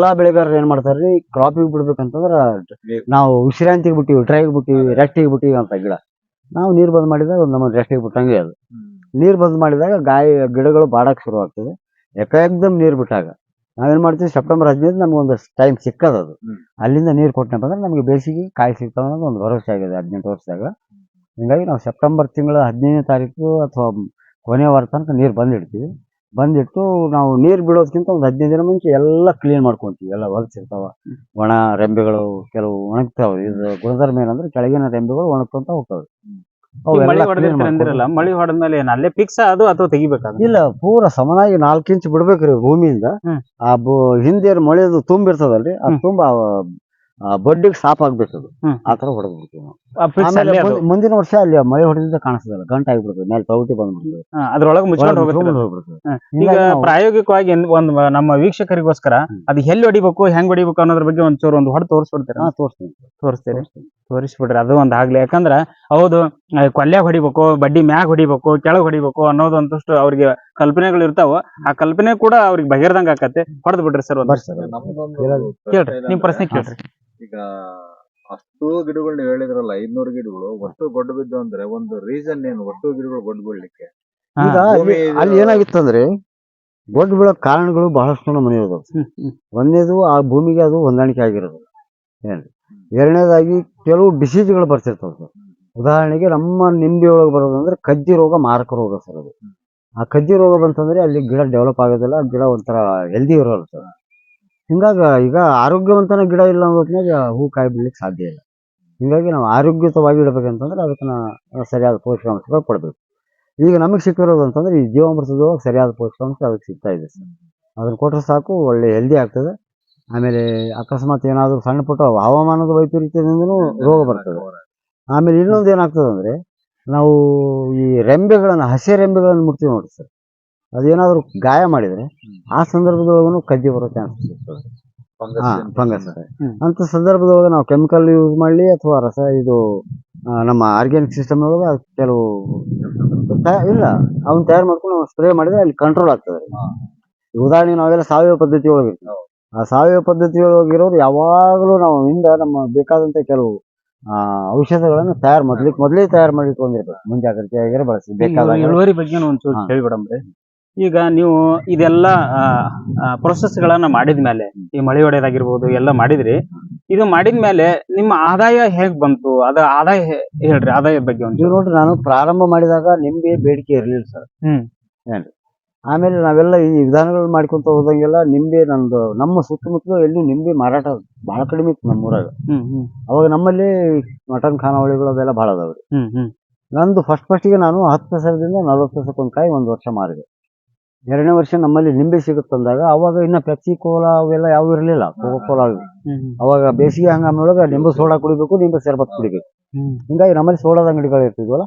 ಎಲ್ಲಾ ಬೆಳೆಗಾರರು ಏನ್ ಮಾಡ್ತಾರ್ರಿ ಕ್ರಾಪಿಗೆ ಬಿಡ್ಬೇಕಂತಂದ್ರ ನಾವು ವಿಶ್ರಾಂತಿಗೆ ಬಿಟ್ಟಿವಿ ಡ್ರೈಗೆ ಬಿಟ್ಟಿವಿ ರೆಸ್ಟಿಗೆ ಬಿಟ್ಟಿವಿ ಅಂತ ಗಿಡ. ನಾವು ನೀರ್ ಬಂದ್ ಮಾಡಿದಾಗ ನಮ್ಮ ರೆಸ್ಟಿಗೆ ಬಿಟ್ಟಂಗೆ ಅದು. ನೀರ್ ಬಂದ್ ಮಾಡಿದಾಗ ಗಾಯ, ಗಿಡಗಳು ಬಾಡಕ್ ಶುರು ಆಗ್ತದೆ. ಎಕಾಗ್ದಮ್ ನೀರ್ ಬಿಟ್ಟಾಗ ನಾವೇನ್ ಮಾಡ್ತೀವಿ, ಸೆಪ್ಟೆಂಬರ್ ಹದಿನೈದು ನಮ್ಗೆ ಒಂದು ಟೈಮ್ ಸಿಕ್ಕದ ಅದು. ಅಲ್ಲಿಂದ ನೀರ್ ಕೊಟ್ಟನಪ್ಪ ಅಂದ್ರೆ ನಮಗೆ ಬೇಸಿಗೆ ಕಾಯಿ ಸಿಗ್ತಾವ ಅನ್ನೋದು ಒಂದು ಭರವಸೆ ಆಗಿದೆ ಹದಿನೆಂಟು ವರ್ಷದಾಗ. ಹಿಂಗಾಗಿ ನಾವು ಸೆಪ್ಟೆಂಬರ್ ತಿಂಗಳ ಹದಿನೈದನೇ ತಾರೀಕು ಅಥವಾ ಕೊನೆಯ ವಾರ ತನಕ ನೀರು ಬಂದಿಡ್ತೀವಿ. ಬಂದಿಟ್ಟು ನಾವು ನೀರು ಬಿಡೋದಕ್ಕಿಂತ ಒಂದು ಹದಿನೈದು ದಿನ ಮುಂಚೆ ಎಲ್ಲ ಕ್ಲೀನ್ ಮಾಡ್ಕೊಂತೀವಿ. ಎಲ್ಲ ಹೊಲಸಿರ್ತಾವ ಒಣ ರೆಂಬೆಗಳು ಕೆಲವು ಒಣಗ್ತಾವ. ಇದು ಗುಣಧರ್ಮ ಏನಂದ್ರೆ ಕೆಳಗಿನ ರೆಂಬೆಗಳು ಒಣಗ್ಕೊಂತ ಹೋಗ್ತಾವೆ. ಮಳಿ ಹೊಡೆದಿರ್ತೀರ ಅಂದಿರಲ್ಲ ಮಳಿ ಹೊಡೆದ್ಮೇಲೆ ಏನ್ ಅಲ್ಲೇ ಫಿಕ್ಸ್ ಅದು ಅಥವಾ ತೆಗಿಬೇಕಾದ ಇಲ್ಲ ಪೂರ ಸಮನಾಗಿ ನಾಲ್ಕು ಇಂಚ್ ಬಿಡ್ಬೇಕ್ರಿ ಭೂಮಿಯಿಂದ. ಆ ಬು ಹಿಂದೆ ಮಳೆದು ತುಂಬಿರ್ತದಲ್ರಿ ಅದು ತುಂಬಾ ಬಡ್ಡಿಗೆ ಸಾಪ್ ಆಗ್ಬೇಕು ಅದು ಹ್ಮ್. ಆ ತರ ಹೊಡೆದ್ ಬಿಡ್ತೀವಿ ನಾವು ಆಮೇಲೆ ಅದು. ಮುಂದ್- ಮುಂದಿನ ವರ್ಷ ಅಲ್ಲಿ ಮಳೆ ಹೊಡೆದಿದ್ದ ಕಾಣಿಸ್ತದಲ್ಲ ಗಂಟ ಆಗಿಬಿಡ್ತದೆ ಮೇಲೆ ಪ್ರವೃತ್ತಿ ಬಂದ್ಬಿಡ್ತದೆ. ಅದ್ರೊಳಗೆ ಮುಚ್ಕೊಂಡು ಹೋಗುತ್ತೆ ಹೋಗ್ಬಿಡ್ತದೆ. ಹಾ. ಈಗ ಹಿಂಗಾಗಿ ನಾವು- ಪ್ರಾಯೋಗಿಕವಾಗಿ ಒಂದು ಒಂದ್ ನಮ್ಮ ವೀಕ್ಷಕರಿಗೋಸ್ಕರ ಹ್ಮ್. ಅದು ಎಲ್ಲಿ ಹೊಡಿಬೇಕು ಹೆಂಗ್ ಹೊಡಿಬೇಕು ಅನ್ನೋದ್ರ ಬಗ್ಗೆ ಒಂಚೂರು ಒಂದು ಹೊಡೆ ತೋರಿಸ್ಬಿಡ್ತೀರಾ? ಹಾ, ತೋರಿಸ್ತೀನಿ. ತೋರಿಸ್ತೀರಿ? ತೋರಿಸ್ಬಿಡ್ರಿ ಅದು ಒಂದ್ ಆಗ್ಲಿ. ಯಾಕಂದ್ರ ಹೌದು ಆ, ಕೊಲ್ಯಾಗ್ ಹೊಡಿಬೇಕು ಬಡ್ಡಿ ಮ್ಯಾಗ್ ಹೊಡಿಬೇಕು ಕೆಳಗ್ ಹೊಡಿಬೇಕು ಅನ್ನೋದು ಒಂದಷ್ಟು ಅವ್ರಿಗೆ ಕಲ್ಪನೆಗಳು ಇರ್ತಾವ. ಆ ಕಲ್ಪನೆ ಕೂಡ ಅವ್ರಿಗೆ ಬಗೆರ್ದಂಗ ಆಕತ್ತೆ. ಹೊಡೆದ್ ಬಿಡ್ರಿ ಸರ್ ಒಂದು. ಬರ್ರಿ ಸರ್ ನಮ್ದೊಂದು ಕೇಳ್ರಿ ನಿಮ್ ಪ್ರಶ್ನೆ ಕೇಳ್ರಿ. ಈಗ ಅಷ್ಟು ಗಿಡಗಳು ನೀವು ಹೇಳಿದ್ರಲ್ಲ ಐದ್ನೂರು ಗಿಡಗಳು ಒಟ್ಟು ಗೊಡ್ಡು ಬಿದ್ದು ಅಂದ್ರೆ ಒಂದು ರೀಸನ್ ಏನು? ಒಟ್ಟು ಗಿಡಗಳು ಗೊಡ್ಡ ಬೀಳ್ಲಿಕ್ಕೆ? ಈಗ ಅಲ್ಲಿ ಭೂಮಿ ಅಲ್ಲಿ ಇದು- ಏನಾಗಿತ್ತಂದ್ರೆ ದೊಡ್ಡ ಬೀಳೋ ಕಾರಣಗಳು ಬಹಳಷ್ಟು ನಮ್ಮ ಹ್ಮ್. ಒಂದನೇದು ಆ ಭೂಮಿಗೆ ಅದು ಹೊಂದಾಣಿಕೆ ಆಗಿರೋದು. ಏನ್ರಿ ಎರಡನೇದಾಗಿ ಕೆಲವು ಡಿಸೀಸ್ಗಳು ಬರ್ತಿರ್ತಾವ ಸರ್. ಉದಾಹರಣೆಗೆ ನಮ್ಮ ನಿಂಬೆ ಒಳಗೆ ಬರೋದಂದ್ರೆ ಕಜ್ಜಿ ರೋಗ ಮಾರಕ ರೋಗ ಸರ್ ಅದು. ಆ ಕಜ್ಜಿ ರೋಗ ಬಂತಂದ್ರೆ ಅಲ್ಲಿ ಗಿಡ ಡೆವಲಪ್ ಆಗೋದಿಲ್ಲ ಗಿಡ ಒಂಥರ ಹೆಲ್ದಿ ಇರೋಲ್ಲ ಸರ್. ಹಿಂಗಾಗಿ ಈಗ ಆರೋಗ್ಯವಂತನ ಗಿಡ ಇಲ್ಲ ಅನ್ನೋದ್ನಾಗ ಹೂ ಕಾಯಿ ಬಿಡ್ಲಿಕ್ಕೆ ಸಾಧ್ಯ ಇಲ್ಲ. ಹಿಂಗಾಗಿ ನಾವು ಆರೋಗ್ಯಯುತವಾಗಿ ಇಡಬೇಕಂತಂದ್ರೆ ಅದಕ್ಕೆ ಸರಿಯಾದ ಪೋಷಕಾಂಶಗಳು ಕೊಡಬೇಕು. ಈಗ ನಮಗೆ ಸಿಕ್ಕಿರೋದು ಅಂತಂದ್ರೆ ಈ ಜೀವಾಮೃತದೊಳಗೆ ಸರಿಯಾದ ಪೋಷಕಾಂಶ ಅದಕ್ಕೆ ಸಿಗ್ತಾ ಇದೆ ಸರ್. ಅದನ್ನ ಕೊಟ್ಟರೆ ಸಾಕು, ಒಳ್ಳೆ ಹೆಲ್ದಿ ಆಗ್ತದೆ. ಆಮೇಲೆ ಅಕಸ್ಮಾತ್ ಏನಾದರೂ ಸಣ್ಣ ಪುಟ್ಟ ಹವಾಮಾನದ ವೈಪರೀತ್ಯದಿಂದನೂ ರೋಗ ಬರ್ತದೆ. ಆಮೇಲೆ ಇನ್ನೊಂದು ಏನಾಗ್ತದೆ ಅಂದರೆ ನಾವು ಈ ರೆಂಬೆಗಳನ್ನು, ಹಸಿ ರೆಂಬೆಗಳನ್ನು ಮುಟ್ತೀವಿ ನೋಡಿ ಸರ್. ಅದೇನಾದರೂ ಗಾಯ ಮಾಡಿದ್ರೆ ಆ ಸಂದರ್ಭದೊಳಗೂ ಕಜ್ಜಿ ಬರೋ ಚಾನ್ಸಸ್ ಇರ್ತದೆ ಹಾಂ? ಫಂಗಸ್. ಅಂತ ಸಂದರ್ಭದೊಳಗೆ ನಾವು ಕೆಮಿಕಲ್ ಯೂಸ್ ಮಾಡಲಿ ಅಥವಾ ರಸ ಇದು ನಮ್ಮ ಆರ್ಗ್ಯಾನಿಕ್ ಸಿಸ್ಟಮ್ ಒಳಗೆ ಅದು ಕೆಲವು ಇಲ್ಲ. ಅವನ್ನ ತಯಾರು ಮಾಡ್ಕೊಂಡು ನಾವು ಸ್ಪ್ರೇ ಮಾಡಿದ್ರೆ ಅಲ್ಲಿ ಕಂಟ್ರೋಲ್ ಆಗ್ತದೆ. ಉದಾಹರಣೆ ಉದಾಹರಣೆಗೆ ನಾವೆಲ್ಲ ಸಾವಯವ ಪದ್ಧತಿ ಒಳಗೆ. ಆ ಸಾವಯವ ಪದ್ಧತಿ ಒಳಗಿರೋರು ಯಾವಾಗಲೂ ನಾವು ಹಿಂದ ನಮ್ಮ ಬೇಕಾದಂತ ಕೆಲವು ಔಷಧಗಳನ್ನು ತಯಾರು ಮಾಡ್ಲಿಕ್ಕೆ ಮೊದಲೇ ತಯಾರು ಮಾಡಿ ಇಟ್ಕೊಂಡಿರ್ಬೇಕು ಮುಂಜಾಗ್ರತೆಯಾಗಿರೋ ಬಳಸಿ ಬೇಕಾದ ಇಳುವರಿ ಬಗ್ಗೆ ಒಂಚೂರು. ಹೇಳ್ಬಿಡಮ್ರಿ ಈಗ ನೀವು ಇದೆಲ್ಲ ಪ್ರೊಸೆಸ್ ಗಳನ್ನ ಮಾಡಿದ್ಮೇಲೆ ಈ ಮಳೆ ಹೊಡೆಯೋದಾಗಿರ್ಬೋದು ಎಲ್ಲ ಮಾಡಿದ್ರಿ. ಇದು ಮಾಡಿದ್ಮೇಲೆ ನಿಮ್ಮ ಆದಾಯ ಹೇಗ್ ಬಂತು? ಅದ ಆದಾಯ ಹೇಳ್ರಿ ಆದಾಯದ ಬಗ್ಗೆ ಒಂದು ನೀವು ನೋಡ್ರಿ ನಾನು ಪ್ರಾರಂಭ ಮಾಡಿದಾಗ ನಿಮ್ಗೆ ಬೇಡಿಕೆ ಇರಲಿಲ್ಲ ಸರ್. ಹ್ಮ್. ಏನ್ರಿ? ಆಮೇಲೆ ನಾವೆಲ್ಲ ಈ ವಿಧಾನಗಳು ಮಾಡ್ಕೊಂತ ಹೋದಂಗೆಲ್ಲ ನಿಂಬೆ ನಂದು ನಮ್ಮ ಸುತ್ತಮುತ್ತಲು ಎಲ್ಲಿ ನಿಂಬೆ ಮಾರಾಟ ಬಹಳ ಕಡಿಮೆ ಇತ್ತು ನಮ್ಮ ಊರಾಗ. ಹ್ಮ್ ಹ್ಮ್. ಅವಾಗ ನಮ್ಮಲ್ಲಿ ಮಟನ್ ಖಾನಾವಳಿಗಳು ಅವೆಲ್ಲ ಬಹಳ ಅದಾವ್ರಿ. ಹ್ಮ್ ಹ್ಮ್. ನಂದು ಫಸ್ಟ್ ಫಸ್ಟಿಗೆ ನಾನು ಹತ್ತು ಸಾವಿರದಿಂದ ನಲ್ವತ್ತು ಒಂದು ಕಾಯಿ ಒಂದು ವರ್ಷ ಮಾರಿದೆ. ಎರಡನೇ ವರ್ಷ ನಮ್ಮಲ್ಲಿ ನಿಂಬೆ ಸಿಗುತ್ತಂದಾಗ ಅವಾಗ ಇನ್ನ ಪೆಪ್ಸಿ ಕೋಲಾ ಅವೆಲ್ಲ ಯಾವ ಇರಲಿಲ್ಲ. ಕೋಕೋ ಕೋಲಾ ಅವಾಗ ಬೇಸಿಗೆ ಹಂಗಾಮಿಯೊಳಗ ನಿಂಬೆ ಸೋಡಾ ಕುಡಿಬೇಕು ನಿಂಬೆ ಶರ್ಬತ್ ಕುಡಿಬೇಕು. ಹಿಂಗಾಗಿ ನಮ್ಮಲ್ಲಿ ಸೋಡಾದ ಅಂಗಡಿಗಳು ಇರ್ತಿದ್ವಲ್ಲ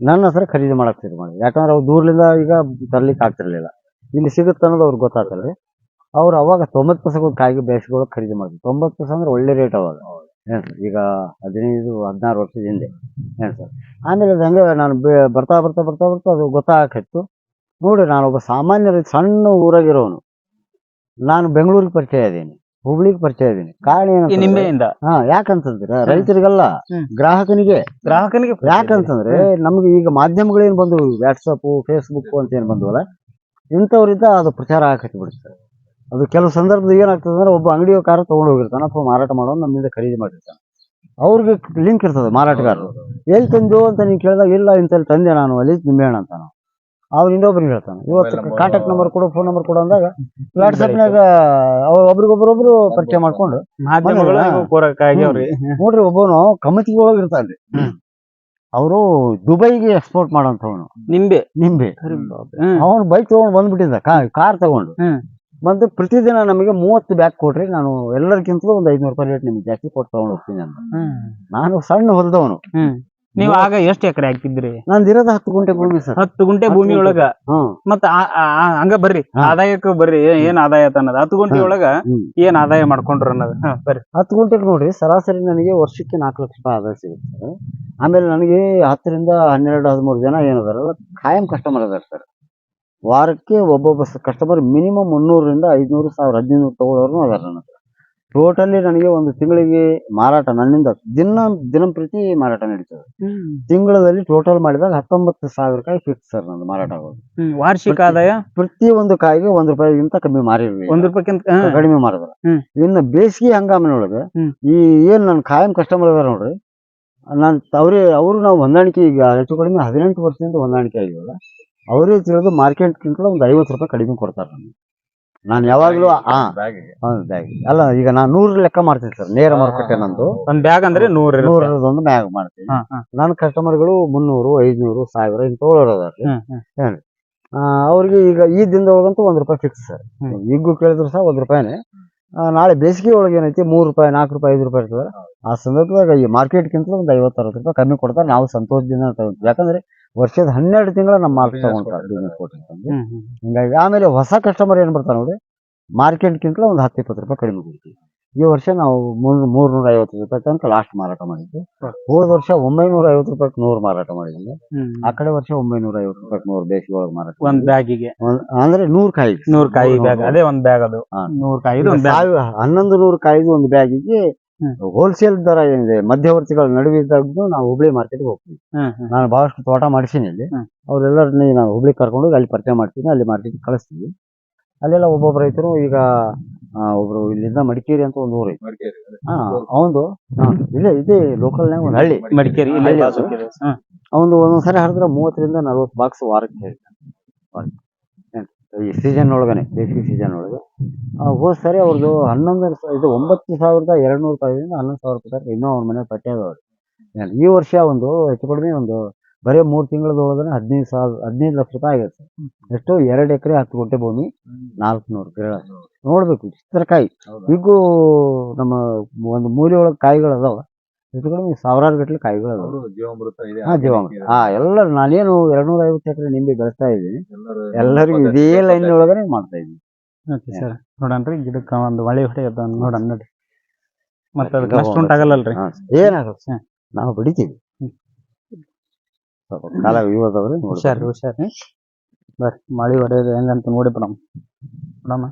ನನ್ನ ಹತ್ರ ಖರೀದಿ ಮಾಡಕ್ ಮಾಡಿ ಯಾಕಂದ್ರೆ ಅವ್ರು ದೂರದಿಂದ ಈಗ ತರ್ಲಿಕ್ಕೆ ಆಗ್ತಿರ್ಲಿಲ್ಲ. ಇಲ್ಲಿ ಸಿಗುತ್ತೆ ಅನ್ನೋದು ಅವ್ರಿಗೆ ಗೊತ್ತಾಗ್ತಲ್ರಿ ಅವ್ರು ಅವಾಗ ತೊಂಬತ್ತು ಪೈಸೆ ಕಾಯಿಗೆ ಬೇಸಿಗೆ ಖರೀದಿ ಮಾಡಿದ್ರು. ತೊಂಬತ್ತು ಪೈಸೆ ಅಂದ್ರೆ ಒಳ್ಳೆ ರೇಟ್ ಅವಾಗ. ಏನು ಸರ್ ಈಗ ಹದಿನೈದು ಹದಿನಾರು ವರ್ಷದ ಹಿಂದೆ. ಏನು ಸರ್. ಆಮೇಲೆ ಅದು ಹಂಗೆ ನಾನು ಬರ್ತಾ ಬರ್ತಾ ಬರ್ತಾ ಬರ್ತಾ ಅದು ಗೊತ್ತಾಗತ್ತಿತ್ತು ನೋಡಿ ನಾನೊಬ್ಬ ಸಾಮಾನ್ಯ ರೈತ ಸಣ್ಣ ಊರಾಗಿರೋನು. ನಾನು ಬೆಂಗಳೂರಿಗೆ ಪರಿಚಯ ಇದ್ದೀನಿ ಹುಬ್ಳಿಗೆ ಪರಿಚಯ ಇದ್ದೀನಿ. ಕಾರಣ ಈ ಏನಂತಂದ್ರೆ ನಿಂಬೆಯಿಂದ? ಹಾ ಯಾಕಂತಂದ್ರೆ ರೈತರಿಗಲ್ಲ. ಗ್ರಾಹಕನಿಗೆ. ಗ್ರಾಹಕನಿಗೆ ಯಾಕಂತಂದ್ರೆ ನಮ್ಗೆ ಈಗ ಮಾಧ್ಯಮಗಳೇನ್ ಬಂದವು ವಾಟ್ಸಪ್ ಫೇಸ್ಬುಕ್ ಅಂತ ಏನ್ ಬಂದವಲ್ಲ ಇಂಥವ್ರಿಂದ ಅದು ಪ್ರಚಾರ ಆಗಕ್ಕೆ ಬಿಡುತ್ತೆ. ಅದು ಕೆಲವು ಸಂದರ್ಭದಲ್ಲಿ ಏನಾಗ್ತದೆ ಅಂದ್ರೆ ಒಬ್ಬ ಅಂಗಡಿಯ ಕಾರ ತಗೊಂಡು ಹೋಗಿರ್ತಾನೆ ಅಥವಾ ಮಾರಾಟ ಮಾಡೋನು ನಮ್ಮಿಂದ ಖರೀದಿ ಮಾಡಿರ್ತಾನೆ. ಅವ್ರಿಗೆ ಲಿಂಕ್ ಇರ್ತದೆ ಮಾರಾಟಗಾರರು. ಎಲ್ಲಿ ತಂದು ಅಂತ ನೀನು ಕೇಳಿದಾಗ ಇಲ್ಲ ಇಂತಲ್ಲಿ ತಂದೆ ನಾನು ಅಲ್ಲಿ ನಿಂಬೆಹಣ್ಣು ಅಂತ ನಾವು ಅವ್ನು ಇನ್ನೊಬ್ರಿಗೆ ಹೇಳ್ತಾನೆ. ಇವತ್ತು. ಕಾಂಟ್ಯಾಕ್ಟ್ ನಂಬರ್ ಕೊಡು ಫೋನ್ ನಂಬರ್ ಕೊಡು ಅಂದಾಗ ವಾಟ್ಸಪ್ನಾಗ ಅವ್ರು ಒಬ್ರಿಗೊಬ್ರೊಬ್ರು ಪರಿಚಯ ಮಾಡ್ಕೊಂಡು ನೋಡ್ರಿ ಒಬ್ಬನು ಕಮಿತಿಗೆ ಒಳಗೆ ಇರ್ತಾನ್ರಿ ಅವರು ದುಬೈಗೆ ಎಕ್ಸ್ಪೋರ್ಟ್ ಮಾಡೋಂಥವನು ನಿಂಬೆ. ನಿಂಬೆ. ಅವನು ಬೈಕ್ ತಗೊಂಡು ಬಂದ್ಬಿಟ್ಟಿದ್ದ ಕಾರ್ ತಗೊಂಡು. ಬಂದು ಪ್ರತಿದಿನ ನಮಗೆ ಮೂವತ್ತು ಬ್ಯಾಗ್ ಕೊಡ್ರಿ ನಾನು ಎಲ್ಲರಿಗಿಂತಲೂ ಒಂದು ಐದ್ನೂರು ರೂಪಾಯಿ ರೇಟ್ ನಿಮ್ಗೆ ಜಾಸ್ತಿ ಕೊಟ್ಟು ತಗೊಂಡು ಹೋಗ್ತೀನಿ ಅಂತ ನಾನು ಸಣ್ಣ ಹೊಲದವನು. ನೀವು ಆಗ ಎಷ್ಟ್ ಎಕರೆ ಹಾಕಿದ್ರಿ ನಂದು ಇರೋದು ಹತ್ತು ಗುಂಟೆ ಭೂಮಿ ಸರ್. ಹತ್ತು ಗುಂಟೆ ಭೂಮಿ ಒಳಗ? ಮತ್ತ ಹಂಗ ಬರ್ರಿ. ಆದಾಯಕ್ಕ ಬರ್ರಿ. ಏನ್ ಆದಾಯ ಅನ್ನೋದು. ಹತ್ತು ಗುಂಟೆ ಒಳಗ. ಏನ್ ಆದಾಯ ಮಾಡ್ಕೊಂಡ್ರ ಅನ್ನೋದು. ಬರ್ರಿ. ಹತ್ತು ಗುಂಟೆಗೆ ನೋಡ್ರಿ ಸರಾಸರಿ ನನಗೆ ವರ್ಷಕ್ಕೆ ನಾಲ್ಕು ಲಕ್ಷ ರೂಪಾಯಿ ಆದಾಯ ಸಿಗುತ್ತೆ ಆಮೇಲೆ ನನಗೆ ಹತ್ತರಿಂದ ಹನ್ನೆರಡು ಹದಿಮೂರು ಜನ ಏನದಾರ ಖಾಯಂ ಕಸ್ಟಮರ್ ಅದಾರ ಸರ್. ವಾರಕ್ಕೆ ಒಬ್ಬೊಬ್ಬ ಕಸ್ಟಮರ್ ಮಿನಿಮಮ್ ಮುನ್ನೂರರಿಂದ ಐದ್ನೂರು ಸಾವಿರ ಹದಿನೈದು ತಗೊಳ್ಳೋರು ಅದಾರ ನನ್ನ ಹತ್ರ. ಟೋಟಲಿ ನನಗೆ ಒಂದು ತಿಂಗಳಿಗೆ ಮಾರಾಟ ನನ್ನಿಂದ ದಿನ ದಿನಂಪ್ರತಿ ಮಾರಾಟ ನಡೀತದೆ. ತಿಂಗಳಲ್ಲಿ ಟೋಟಲ್ ಮಾಡಿದಾಗ ಹತ್ತೊಂಬತ್ತು ಸಾವಿರ ರೂಪಾಯಿ ಫಿಕ್ಸ್ ಸರ್ ನಂದು ಮಾರಾಟ ಆಗೋದು. ವಾರ್ಷಿಕ ಆದಾಯ? ಪ್ರತಿ ಒಂದು ಕಾಯಿಗೆ ಒಂದ್ ರೂಪಾಯಿಗಿಂತ ಕಮ್ಮಿ ಮಾರಿರ್ಲಿ ಒಂದ್ ರೂಪಾಯಿಗಿಂತ. ಕಡಿಮೆ ಮಾಡಿದ್ರ. ಇನ್ನು ಬೇಸಿಗೆ ಹಂಗಾಮಿನೊಳಗೆ. ಈ ಏನ್ ನನ್ನ ಕಾಯಂ ಕಸ್ಟಮರ್ ಅದಾರ ನೋಡ್ರಿ ನಾನು ಅವ್ರೇ ಅವರು ನಾವು ಹೊಂದಾಣಿಕೆ ಈಗ ಹೆಚ್ಚು ಕಡಿಮೆ ಹದಿನೆಂಟು ವರ್ಷದಿಂದ ಹೊಂದಾಣಿಕೆ ಆಗಿವಲ್ಲ ಅವರೇ ತಿಳಿದು ಮಾರ್ಕೆಟ್ಗಿಂತ ಒಂದು ಐವತ್ತು ರೂಪಾಯಿ ಕಡಿಮೆ ಕೊಡ್ತಾರೆ ನನಗೆ ನಾನು ಯಾವಾಗಲೂ ಅಲ್ಲ ಈಗ ನಾನು ನೂರು ಲೆಕ್ಕ ಮಾಡ್ತೀನಿ ಸರ್ ನೇರ ಮಾರುಕಟ್ಟೆ ನಂದು. ಒಂದ್ ಬ್ಯಾಗ್ ಅಂದ್ರೆ ನೂರ. ನೂರದೊಂದು ಬ್ಯಾಗ್ ಮಾಡ್ತೀನಿ. ನನ್ನ ಕಸ್ಟಮರ್ಗಳು ಮುನ್ನೂರು ಐದ್ನೂರು ಸಾವಿರ ಇಂಥವ್ರು ಅದಾರ ಅವ್ರಿಗೆ ಈಗ ಈ ದಿನದೊಳಗಂತೂ ಒಂದ್ ರೂಪಾಯಿ ಫಿಕ್ಸ್ ಸರ್. ಈಗ ಕೇಳಿದ್ರು ಸಹ ಒಂದ್ ರೂಪಾಯಿನೇ. ನಾಳೆ ಬೇಸಿಗೆ ಒಳಗೆ ಏನೈತಿ ಮೂರ್ ರೂಪಾಯಿ ನಾಲ್ಕು ರೂಪಾಯಿ ಐದು ರೂಪಾಯಿ ಇರ್ತದೆ. ಆ ಸಂದರ್ಭದಾಗ ಈ ಮಾರ್ಕೆಟ್ಗಿಂತ ಒಂದು ಐವತ್ತು ಅರವತ್ತು ರೂಪಾಯಿ ಕಮ್ಮಿ ಕೊಡ್ತಾರೆ. ನಾವು ಸಂತೋಷದಿಂದ ತಗೊಂತೀವಿ. ಯಾಕಂದ್ರೆ ವರ್ಷದ ಹನ್ನೆರಡು ತಿಂಗಳ ನಮ್ಮ ಮಾರ್ಕ್ ತಗೊಂಡ್ರೆ ತಗೊಂತಾರೆ ಬಿಸ್ನೆಸ್. ಹಿಂಗಾಗಿ ಆಮೇಲೆ ಹೊಸ ಕಸ್ಟಮರ್ ಏನ್ ಬರ್ತಾರೆ ನೋಡಿ ಮಾರ್ಕೆಟ್ಗಿಂತ ಒಂದು ಹತ್ತು ಇಪ್ಪತ್ತು ರೂಪಾಯಿ ಕಡಿಮೆ ಕೊಡ್ತೀವಿ. ಈ ವರ್ಷ ನಾವು ಮೂರ್ ಮೂರ್ನೂರ ಐವತ್ತು ರೂಪಾಯಿ ತನಕ ಲಾಸ್ಟ್ ಮಾರಾಟ ಮಾಡಿದ್ವಿ. ಹೋದ ವರ್ಷ ಒಂಬೈನೂರ ಐವತ್ತು ರೂಪಾಯಿ ನೂರು ಮಾರಾಟ ಮಾಡಿದ್ವಿ. ಆ ಕಡೆ ವರ್ಷ ಒಂಬೈನೂರ ಐವತ್ತು ರೂಪಾಯಿ ನೂರು ಬೇಸಿಗೆ ಒಳಗೆ ಮಾರಾಟ ಒಂದ್ ಬ್ಯಾಗಿಗೆ. ಅಂದ್ರೆ ನೂರ್ ಕಾಯಿ ನೂರ್ ಕಾಯಿ ಬ್ಯಾಗ್ ಅದೇ ಒಂದ್ ಬ್ಯಾಗ್ ಅದು. ನೂರ್ ಕಾಯಿ ಹನ್ನೊಂದು ನೂರು ಕಾಯಿದು ಒಂದು ಬ್ಯಾಗಿಗೆ. ಹೋಲ್ಸೇಲ್ ದರ ಏನಿದೆ ಮಧ್ಯವರ್ತಿಗಳ ನಡುವೆ ಇದ್ದಾಗ ನಾವು ಹುಬ್ಳಿ ಮಾರ್ಕೆಟ್ಗೆ ಹೋಗ್ತೀವಿ. ನಾನು ಬಹಳಷ್ಟು ತೋಟ ಮಾಡಿಸ್ತೀನಿ ಇಲ್ಲಿ. ಅವರೆಲ್ಲರನ್ನ ನಾನು ಹುಬ್ಳಿ ಕರ್ಕೊಂಡು ಹೋಗಿ ಅಲ್ಲಿ ಪರಿಚಯ ಮಾಡ್ತೀನಿ ಅಲ್ಲಿ ಮಾರ್ಕೆಟ್ ಕಳಿಸ್ತೀವಿ ಅಲ್ಲೆಲ್ಲ ಒಬ್ಬೊಬ್ಬ ರೈತರು ಈಗ ಒಬ್ರು ಇಲ್ಲಿಂದ ಮಡಿಕೇರಿ ಅಂತ ಒಂದು ಊರು ಅವನು ಮಡಿಕೇರಿ ಹಾ ಅವಂದು ನಾಗ ಇಲ್ಲೇ ಇದೇ ಲೋಕಲ್ನಾಗ ಒಂದು ಹಳ್ಳಿ ಮಡಿಕೇರಿ. ಅವನು ಒಂದೊಂದ್ಸರಿ ಹರಿದ್ರೆ ಮೂವತ್ತರಿಂದ ನಲ್ವತ್ತು ಬಾಕ್ಸ್ ವಾರಕ್ಕೆ. ಏನ್? ಈ ಸೀಸನ್ ಒಳಗನೆ ಬೇಸಿಗೆ ಸೀಸನ್ ಒಳಗೆ ಹೋದ್ ಸರಿ ಅವ್ರದ್ದು ಹನ್ನೊಂದು ಇದು ಒಂಬತ್ತು ಸಾವಿರದ ಎರಡು ನೂರು ರೂಪಾಯಿಂದ ಹನ್ನೊಂದು ಸಾವಿರ ರೂಪಾಯಿ ತನಕ ಇನ್ನೂ ಅವ್ರ ಮನೆ ಪಟ್ಟೆ ಅದಾವ ಏನ್? ಈ ವರ್ಷ ಒಂದು ಹೆಚ್ಚು ಕಡಿಮೆ ಒಂದು ಬರೀ ಮೂರು ತಿಂಗಳದೊಳಗನೆ ಹದಿನೈದು ಸಾವಿರ ಹದಿನೈದು ಲಕ್ಷ ರೂಪಾಯಿ ಆಗುತ್ತೆ ಎಷ್ಟು ಎರಡು ಎಕರೆ ಹತ್ತು ಗುಂಟೆ ಭೂಮಿ ನಾಲ್ಕುನೂರು ಗಿಡ ನೋಡಬೇಕು ಚಿತ್ರಕಾಯಿ? ಈಗೂ ನಮ್ಮ ಒಂದು ಮೂಲೆ ಒಳಗೆ ಕಾಯಿಗಳು ಅದಾವ ಹೆಚ್ಚು ಕಡಿಮೆ ಸಾವಿರಾರು ಗಟ್ಟಲೆ ಕಾಯಿಗಳು ಅದಾವ. ಅವರು ಜೀವಾಮೃತ ಇದೆ. ಹಾ ಜೀವಾಮೃತ. ಹಾ ಎಲ್ಲ ನಾನೇನು ಎರಡ್ ನೂರ ಐವತ್ತು ಎಕರೆ ನಿಂಬೆ ಬೆಳೆಸ್ತಾ ಇದ್ದೀನಿ. ಎಲ್ಲರೂ ಎಲ್ಲರಿಗೂ ಇದೇ ಲೈನ್ ಒಳಗಡೆ ಮಾಡ್ತಾ ಇದ್ದೀನಿ. ಓಕೆ ಸರ್ ನೋಡನ್ರಿ ಗಿಡಕ್ಕ ಒಂದು ಮಳೆ ಹೊಡೆ ಅದ ನೋಡನ್ ನೋಡ್ರಿ. ಮತ್ತ ಅದಕ್ಕೆ ನಷ್ಟ. ಉಂಟಾಗಲ್ಲಲ್ರಿ ಹಾ, ಏನಾಗುತ್ತೆ? ನಾವು ಬಿಡಿತೀವಿ. ಸ್ವಲ್ಪ ಕಾಲ ಇವತ್ತವ್ರೆ ಹುಷಾರ್ ಹುಷಾರ್. ಬರ್ರಿ ಮಳೆ ಹೊಡೆಯೋದು ಹೆಂಗಂತ ನೋಡಿ ಬಿಡಮ್ ಬಿಡಮ್ಮ